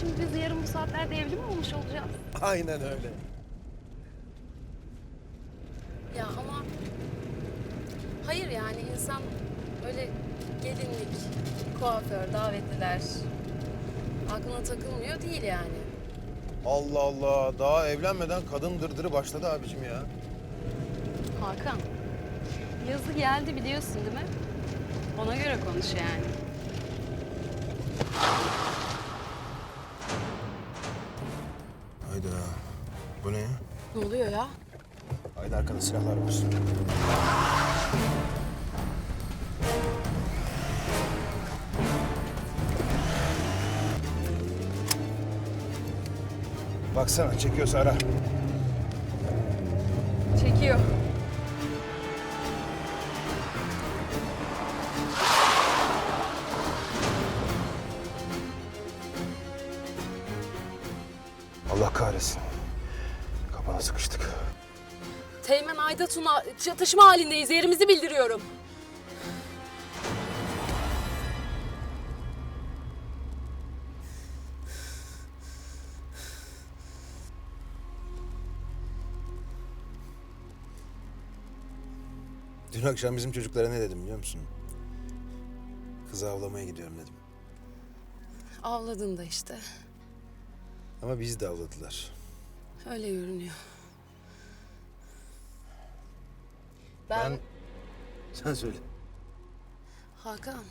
şimdi biz yarın bu saatlerde evli mi olmuş olacağız? Aynen öyle. Ya ama hayır yani insan öyle gelinlik, kuaför, davetliler aklına takılmıyor değil yani. Allah Allah. Daha evlenmeden kadın dırdırı başladı abicim ya. Hakan, yazı geldi biliyorsun değil mi? Ona göre konuş yani. Hayda. Bu ne ya? Ne oluyor ya? Haydi arkada silahlar var. Baksana çekiyorsa ara. Tuna çatışma halindeyiz. Yerimizi bildiriyorum. Dün akşam bizim çocuklara ne dedim biliyor musun? Kızı avlamaya gidiyorum dedim. Avladın da işte. Ama bizi de avladılar. Öyle görünüyor. Ben, Ben... Sen söyle. Hakan.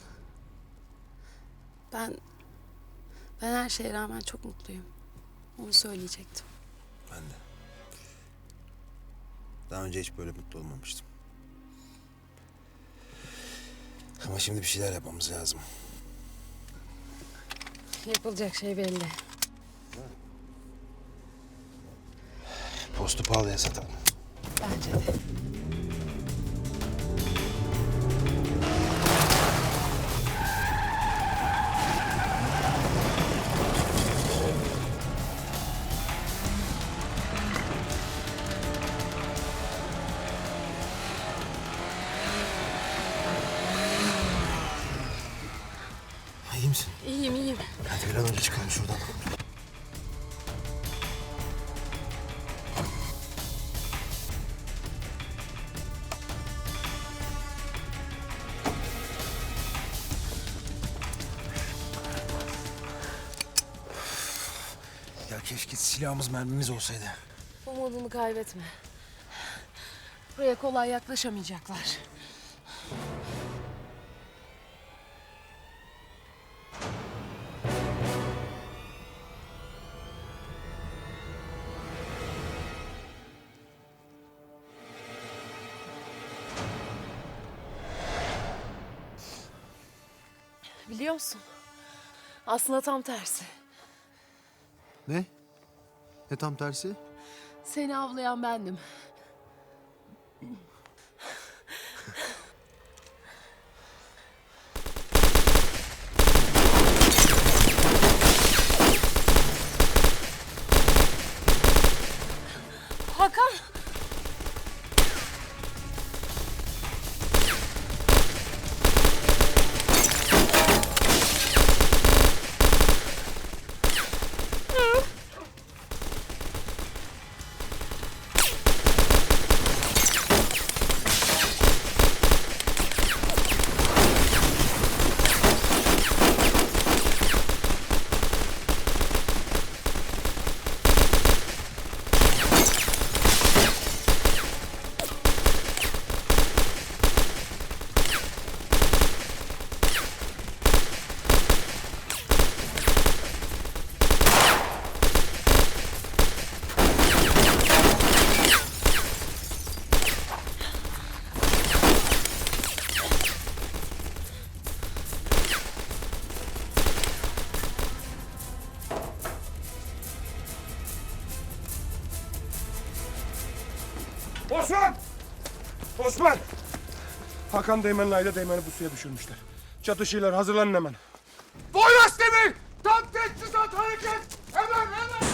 Ben ben her şeye rağmen çok mutluyum. Onu söyleyecektim. Ben de. Daha önce hiç böyle mutlu olmamıştım. Ama şimdi bir şeyler yapmamız lazım. Yapılacak şey belli. Postu pahalıya satalım. Bence de. Hadi bir an önce çıkalım şuradan. Ya keşke silahımız mermimiz olsaydı. Umudunu kaybetme. Buraya kolay yaklaşamayacaklar. Biliyor musun? Aslında tam tersi. Ne? Ne tam tersi? Seni avlayan bendim. Osman! Osman! Hakan Değmen'le Ayda Değmen'i bu suya düşürmüşler. Çatışıyorlar, hazırlanın hemen. Boyraz Demir! Tam teçhizat hareket! Hemen, hemen,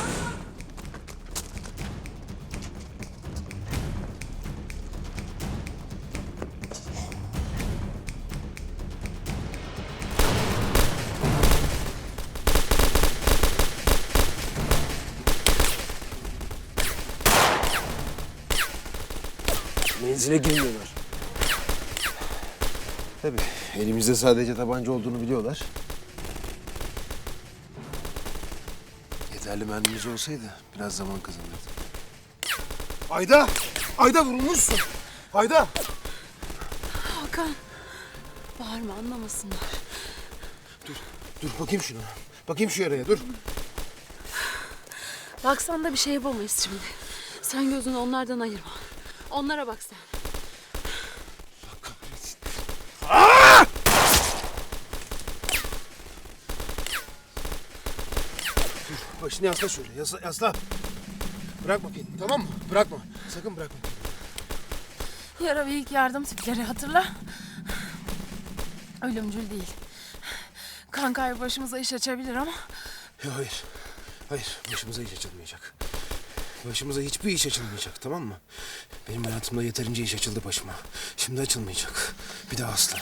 Menzile girmiyorlar. Tabii elimizde sadece tabanca olduğunu biliyorlar. Yeterli mermimiz olsaydı biraz zaman kazanırdık. Ayda! Ayda vurulmuşsun. Ayda! Hakan. Bağırma anlamasınlar. Dur bakayım şuna. Bakayım şu yaraya dur. Baksan da bir şey yapamayız şimdi. Sen gözünü onlardan ayırma. Onlara bak sen. Başını yasla şöyle. Yasla, yasla. Bırakma kendini tamam mı? Bırakma. Sakın bırakma. Yara ve ilk yardım tipleri hatırla. Ölümcül değil. Kan kaybı başımıza iş açabilir ama Ya hayır. Hayır. Başımıza iş açılmayacak. Başımıza hiçbir iş açılmayacak tamam mı? Benim hayatımda yeterince iş açıldı başıma. Şimdi açılmayacak. Bir daha asla.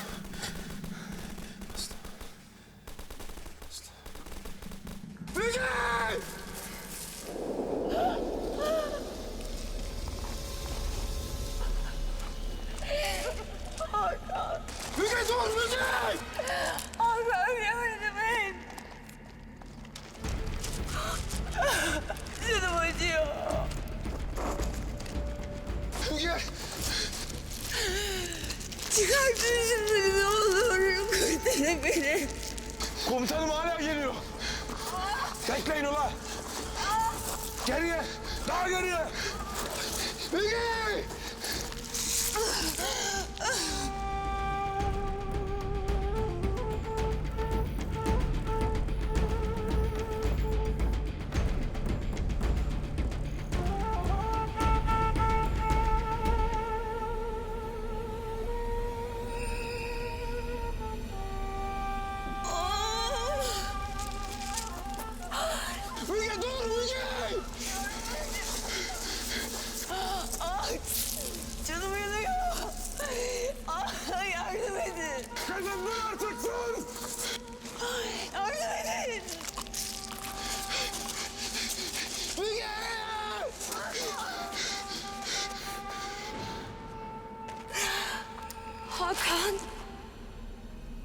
Hakan.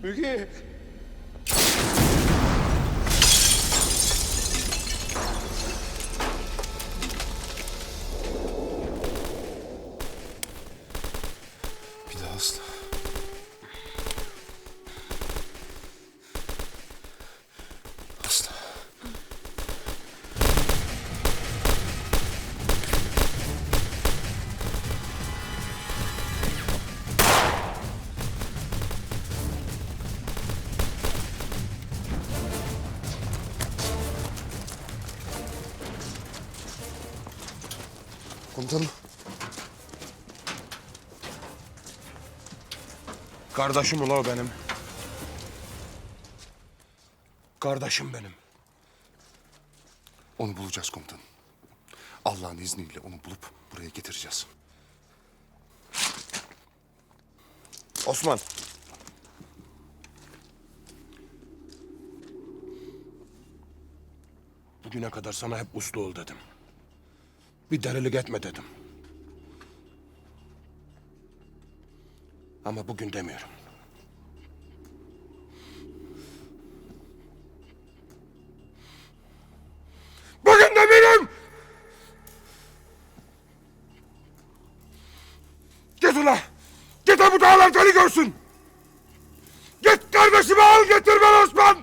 Müge! Bir Komutanım. Kardeşim ula o benim. Kardeşim benim. Onu bulacağız komutanım. Allah'ın izniyle onu bulup buraya getireceğiz. Osman. Bugüne kadar sana hep uslu ol dedim. Bir delilik etme dedim. Ama bugün demiyorum. Bugün demiyorum! Git ula! Git bu dağlar seni görsün! Git kardeşimi al getir ben Osman!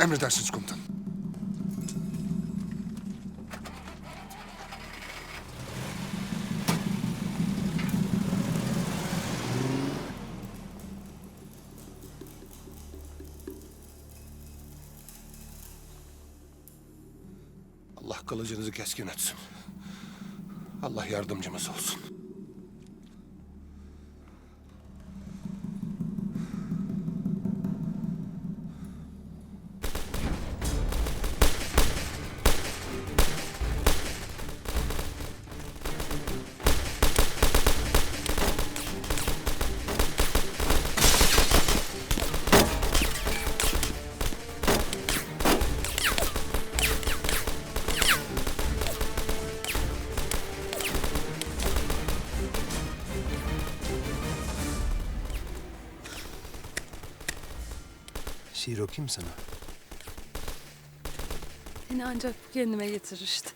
Emredersiniz komutanım. Kılıcınızı keskin etsin. Allah yardımcımız olsun. Şiir okuyayım sana. Seni ancak bu kendime getirir işte.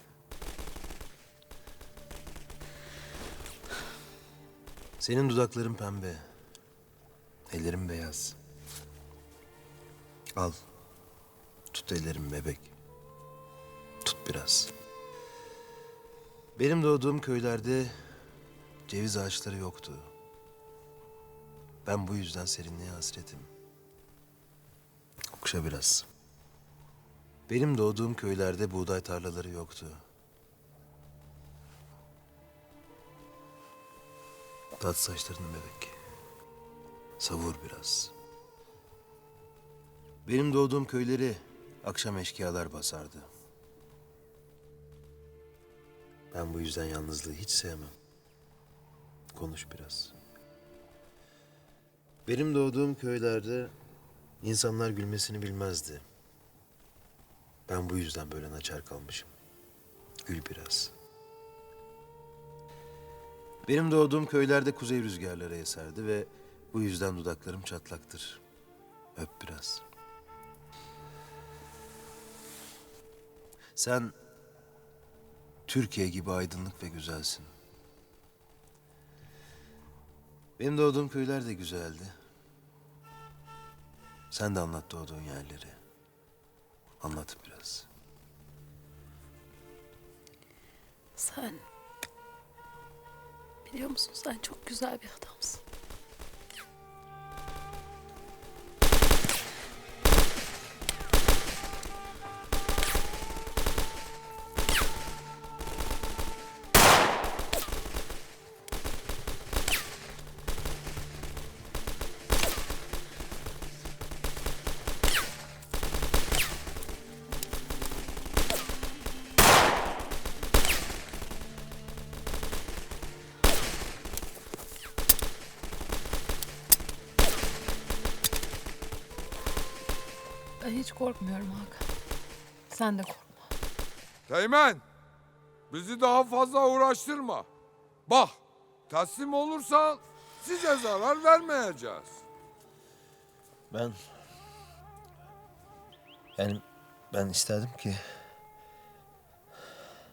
Senin dudakların pembe. Ellerin beyaz. Al. Tut ellerimi bebek. Tut biraz. Benim doğduğum köylerde ceviz ağaçları yoktu. Ben bu yüzden serinliğe hasretim. Okşa biraz. Benim doğduğum köylerde buğday tarlaları yoktu. Tat saçlarını bebek. Savur biraz. Benim doğduğum köyleri akşam eşkıyalar basardı. Ben bu yüzden yalnızlığı hiç sevmem. Konuş biraz. Benim doğduğum köylerde insanlar gülmesini bilmezdi. Ben bu yüzden böyle naçar kalmışım. Gül biraz. Benim doğduğum köylerde kuzey rüzgarları eserdi ve bu yüzden dudaklarım çatlaktır. Öp biraz. Sen Türkiye gibi aydınlık ve güzelsin. Benim doğduğum köyler de güzeldi. Sen de anlat doğduğun yerleri. Anlat biraz. Sen... Biliyor musun sen çok güzel bir adamsın. Korkmuyorum Hakan. Sen de korkma. Teğmen, bizi daha fazla uğraştırma. Bak, teslim olursan size zarar vermeyeceğiz. Ben... Yani ben isterdim ki...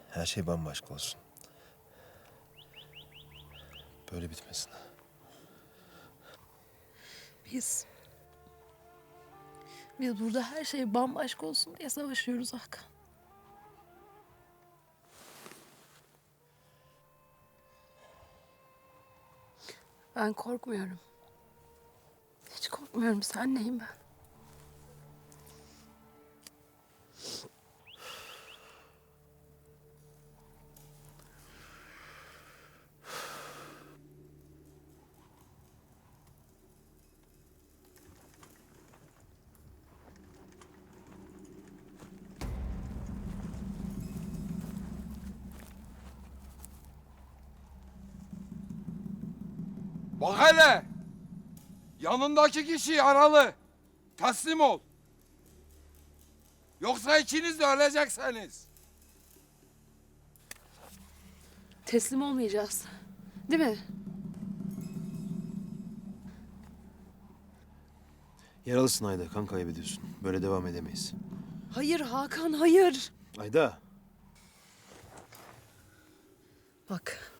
Her şey bambaşka olsun. Böyle bitmesin. Biz... Biz burada her şey bambaşka olsun diye savaşıyoruz Hakan. Ben korkmuyorum. Hiç korkmuyorum. Sen neyim ben? Bak hele, yanındaki kişi yaralı. Teslim ol. Yoksa ikiniz de öleceksiniz. Teslim olmayacağız. Değil mi? Yaralısın Ayda, kan kaybediyorsun. Böyle devam edemeyiz. Hayır Hakan, hayır. Ayda! Bak.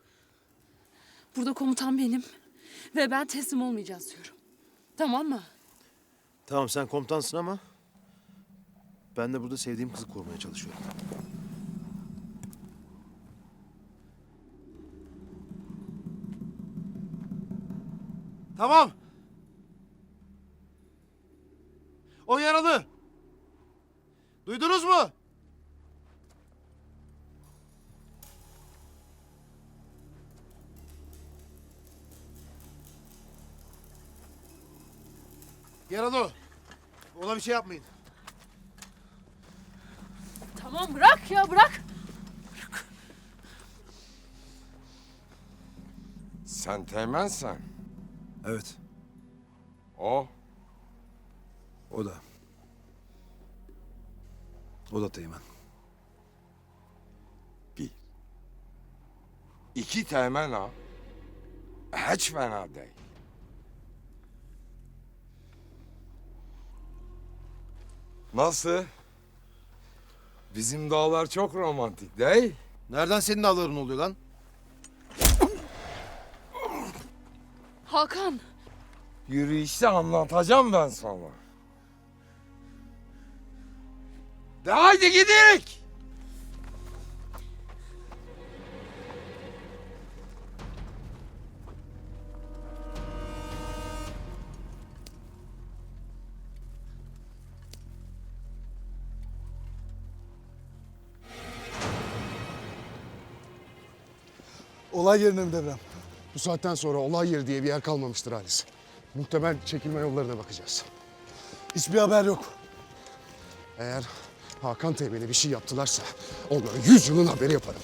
Burada komutan benim. Ve ben teslim olmayacağız diyorum. Tamam mı? Tamam sen komutansın ama... Ben de burada sevdiğim kızı korumaya çalışıyorum. Tamam. O yaralı. Duydunuz mu? Yaralı o. Ona bir şey yapmayın. Tamam bırak ya bırak. Sen teğmensen, Evet, o o da. O da Teğmen. bir. İki teğmen ha. Hiç fena değil. Nasıl? Bizim dağlar çok romantik değil? Nereden senin dağların oluyor lan? Hakan. Yürüyüşte anlatacağım ben sana. De haydi gidelim. Olay yerine mi devrem? Bu saatten sonra olay yeri diye bir yer kalmamıştır Halis. Muhtemel çekilme yollarına bakacağız. Hiçbir haber yok. Eğer Hakan Teğmen'e bir şey yaptılarsa onların yüz yılın haberi yaparım.